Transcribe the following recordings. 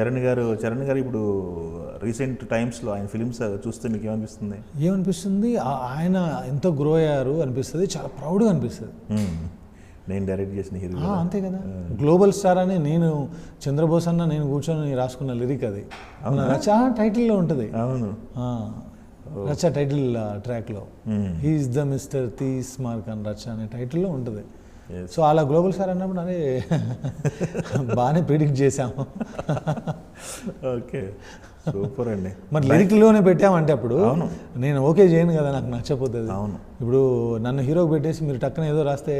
చరణ్ గారు చరణ్ గారు ఇప్పుడు రీసెంట్ టైమ్స్లో ఆయన ఫిలిమ్స్ చూస్తే మీకు ఏమనిపిస్తుంది? ఏమనిపిస్తుంది ఆయన ఎంత గ్రో అయ్యారు అనిపిస్తుంది చాలా ప్రౌడ్గా అనిపిస్తుంది. నేను డైరెక్ట్ చేసిన హీరో అంతే కదా. గ్లోబల్ స్టార్ అని నేను చంద్రబోస్ అన్న నేను కూర్చొని రాసుకున్న లిరిక్ అది. మన రచ టైటిల్లో ఉంటుంది. అవును. రచ టైటిల్ ట్రాక్లో. హీఈస్ ద మిస్టర్ తీస్ మార్క్ అని రచ అనే టైటిల్లో ఉంటుంది. సో అలా గ్లోబల్ స్టార్ అన్నప్పుడు అదే బాగానే ప్రిడిక్ట్ చేశాము. ఓకే సూపర్ అండి. మరి లిరిక్లోనే పెట్టామంటే అప్పుడు. నేను ఓకే చేయను కదా నాకు నచ్చపోతుంది. అవును. ఇప్పుడు నన్ను హీరోకి పెట్టేసి మీరు టక్కన ఏదో రాస్తే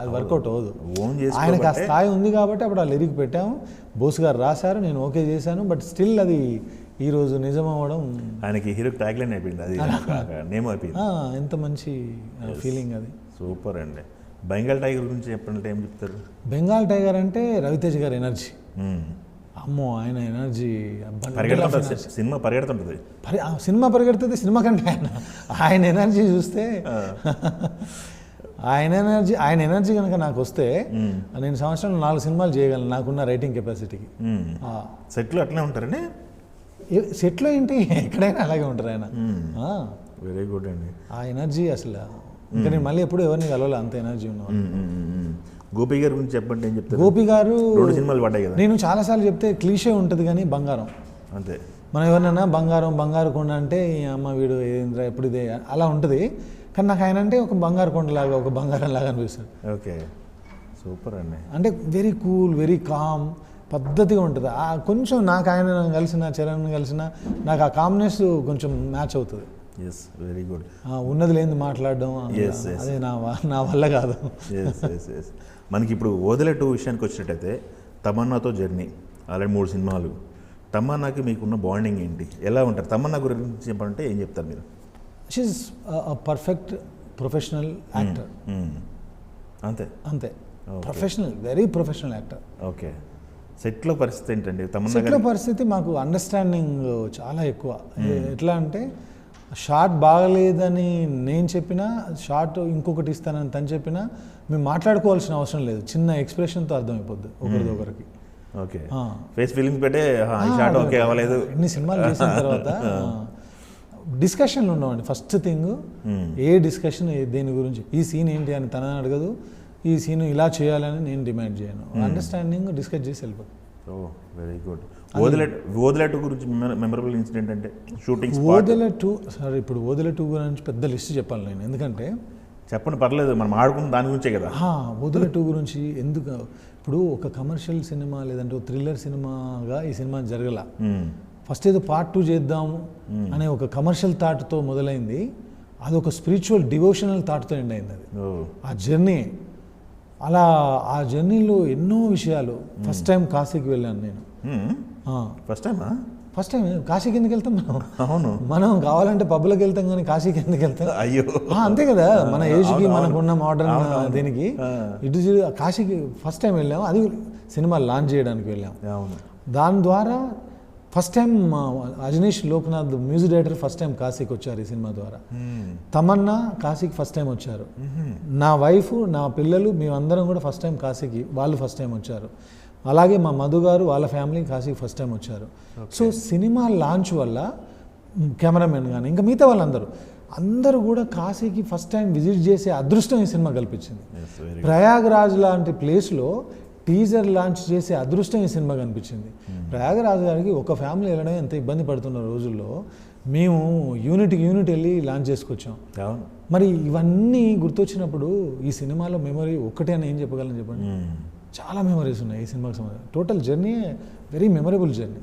అది వర్కౌట్ అవ్వదు. ఓన్ ఆయనకు ఆ స్థాయి ఉంది కాబట్టి అప్పుడు ఆ లిరిక్ పెట్టాము. బోస్ గారు రాశారు నేను ఓకే చేశాను. బట్ స్టిల్ అది ఈ రోజు నిజం అవ్వడం ఆయనకి హీరో ట్యాగ్ లైన్ అయిపోయింది అది. నేమ్ అయిపోయింది. ఎంత మంచి ఫీలింగ్ అది. సూపర్ అండి. బెంగాల్ టైగర్ గురించి చెప్పండి ఏం చెప్తారు? బెంగాల్ టైగర్ అంటే రవితేజ్ గారి ఎనర్జీ. మ్మ్. అమ్మో ఆయన ఎనర్జీ సినిమా పరిగెడుతుంటుంది. సినిమా పరిగెడుతుంది సినిమా కంటే ఆయన. ఆయన ఎనర్జీ చూస్తే ఆయన ఎనర్జీ ఆయన ఎనర్జీ కనుక నాకు వస్తే. నేను సంవత్సరంలో నాలుగు సినిమాలు చేయగలను నాకున్న రైటింగ్ కెపాసిటీకి. సెట్లో అట్లనే ఉంటారండి సెట్లో ఏంటి? ఎక్కడైనా అలాగే ఉంటారు ఆయన. వెరీ గుడ్ అండి. ఆ ఎనర్జీ అసలు ఇంకా నేను మళ్ళీ ఎప్పుడు ఎవరిని కలవాలి అంత ఎనర్జీ. గోపి గారి గురించి చెప్పండి ఏం చెప్తారు? గోపి గారు రెండు సినిమాలు పడ్డాయి కదా? నేను చాలాసార్లు చెప్తే క్లీషే ఉంటుంది కానీ బంగారం. అంతే. మనం ఎవరినైనా బంగారం బంగారు కొండ అంటే ఈ అమ్మ వీడు ఏంద్రా ఎప్పుడు ఇదే? అలా ఉంటుంది. కానీ నాకు ఆయన అంటే ఒక బంగారు కొండలాగా ఒక బంగారం లాగా అనిపిస్తుంది. ఓకే. సూపర్ అండి. అంటే వెరీ కూల్ వెరీ కామ్ పద్ధతిగా ఉంటుంది. ఆ కొంచెం నాకు ఆయన కలిసిన చరణ్ కలిసిన నాకు ఆ కామ్నెస్ కొంచెం మ్యాచ్ అవుతుంది. ఎస్ వెరీ గుడ్ ఉన్నది లేని మాట్లాడడం. అదే నా నా వల్ల కాదు. ఎస్ ఎస్ ఎస్ మనకి ఇప్పుడు ఓదలే టూ విషయానికి వచ్చినట్టయితే తమన్నాతో జర్నీ ఆల్రెడీ మూడు సినిమాలు. తమన్నాకి మీకున్న బాండింగ్ ఏంటి? ఎలా ఉంటారు? తమన్నా గురించి చెప్పాలంటే ఏం చెప్తారు మీరు? She's perfect professional actor. అంతే? అంతే. Professional very professional actor okay సెట్లో పరిస్థితి ఏంటండి? తమన్నా సెట్లో పరిస్థితి మాకు అండర్స్టాండింగ్ చాలా ఎక్కువ. ఏ- ఎట్లా అంటే షార్ట్ బాగలేదని నేను చెప్పినా షార్ట్ ఇంకొకటి ఇస్తానని తను చెప్పినా మేము మాట్లాడుకోవాల్సిన అవసరం లేదు. చిన్న ఎక్స్ప్రెషన్తో అర్థమైపోద్ది ఒకరిది ఒకరికి. ఓకే. ఫేస్ ఫీలింగ్స్ పెట్టే "ఆహా, ఈ షాట్ ఓకే అవ్వలేదు. ఇన్ని సినిమాలు చేసిన తర్వాత డిస్కషన్లు ఉండవండి ఫస్ట్ థింగ్ Hmm. ఏ డిస్కషన్ దేని గురించి ఈ సీన్ ఏంటి అని తన అడగదు ఈ సీన్ ఇలా చేయాలని నేను డిమాండ్ చేయను. అండర్స్టాండింగ్ డిస్కస్ చేసి వెళ్ళిపోతాం. ఓ వెరీ గుడ్ ఓదలెట్ ఓదలెట్ గురించి మెమరబుల్ ఇన్సిడెంట్ అంటే shooting spot Odela two sir ఇప్పుడు ఓదెల టూ గురించి పెద్ద లిస్ట్ చెప్పాలి నేను. ఎందుకంటే చెప్పండి పర్లేదు మనం ఆడుకున్న దాని గురించే కదా. ఆ, ఓదెల టూ గురించి ఎందుకు ఇప్పుడు ఒక కమర్షియల్ సినిమా లేదంటే ఒక థ్రిల్లర్ సినిమాగా ఈ సినిమా జరగల. ఫస్ట్ ఏదో పార్ట్ టూ చేద్దాము అనే ఒక కమర్షియల్ థాట్తో మొదలైంది. అది ఒక స్పిరిచువల్ డివోషనల్ థాట్తో ఎండ్ అయింది అది. ఓ ఆ జర్నీ అలా ఆ జర్నీలో ఎన్నో విషయాలు. ఫస్ట్ టైం కాశీకి వెళ్ళాను నేను. ఫస్ట్ టైమా? ఫస్ట్ టైం కాశీకి ఎందుకు వెళ్తాం మనం? అవును. మనం కావాలంటే పబ్లోకి వెళ్తాం కానీ కాశీకి ఎందుకు వెళ్తాం? అయ్యో. అంతే కదా. మన ఏజ్కి మనకున్న. మోడర్న్. దీనికి. ఇటు కాశీకి ఫస్ట్ టైం వెళ్ళాము. అది సినిమా లాంచ్ చేయడానికి వెళ్ళాం. అవును. దాని ద్వారా first time Ajaneesh Loknath music director first time కాశీకి వచ్చారు ఈ సినిమా ద్వారా. తమన్నా కాశీకి ఫస్ట్ టైం వచ్చారు. నా వైఫ్ నా పిల్లలు మేమందరం కూడా ఫస్ట్ టైం కాశీకి వాళ్ళు ఫస్ట్ టైం వచ్చారు. అలాగే మా మధు గారు వాళ్ళ ఫ్యామిలీ కాశీకి ఫస్ట్ టైం వచ్చారు. సో సినిమా లాంచ్ వల్ల కెమెరామెన్ కానీ ఇంకా మిగతా వాళ్ళందరూ అందరూ కూడా కాశీకి ఫస్ట్ టైం విజిట్ చేసే అదృష్టం ఈ సినిమా కల్పించింది. ప్రయాగరాజ్ లాంటి ప్లేస్లో టీజర్ లాంచ్ చేసే అదృష్టం ఈ సినిమా కనిపించింది ప్రయాగరాజ్ గారికి ఒక ఫ్యామిలీ వెళ్ళడం ఎంత ఇబ్బంది పడుతున్న రోజుల్లో మేము యూనిట్కి యూనిట్ వెళ్ళి లాంచ్ చేసుకొచ్చాం. మరి ఇవన్నీ గుర్తొచ్చినప్పుడు ఈ సినిమాలో మెమరీ ఒక్కటే అని ఏం చెప్పగలను చెప్పండి. చాలా మెమరీస్ ఉన్నాయి ఈ సినిమాకి సంబంధించి. Total journey very memorable journey.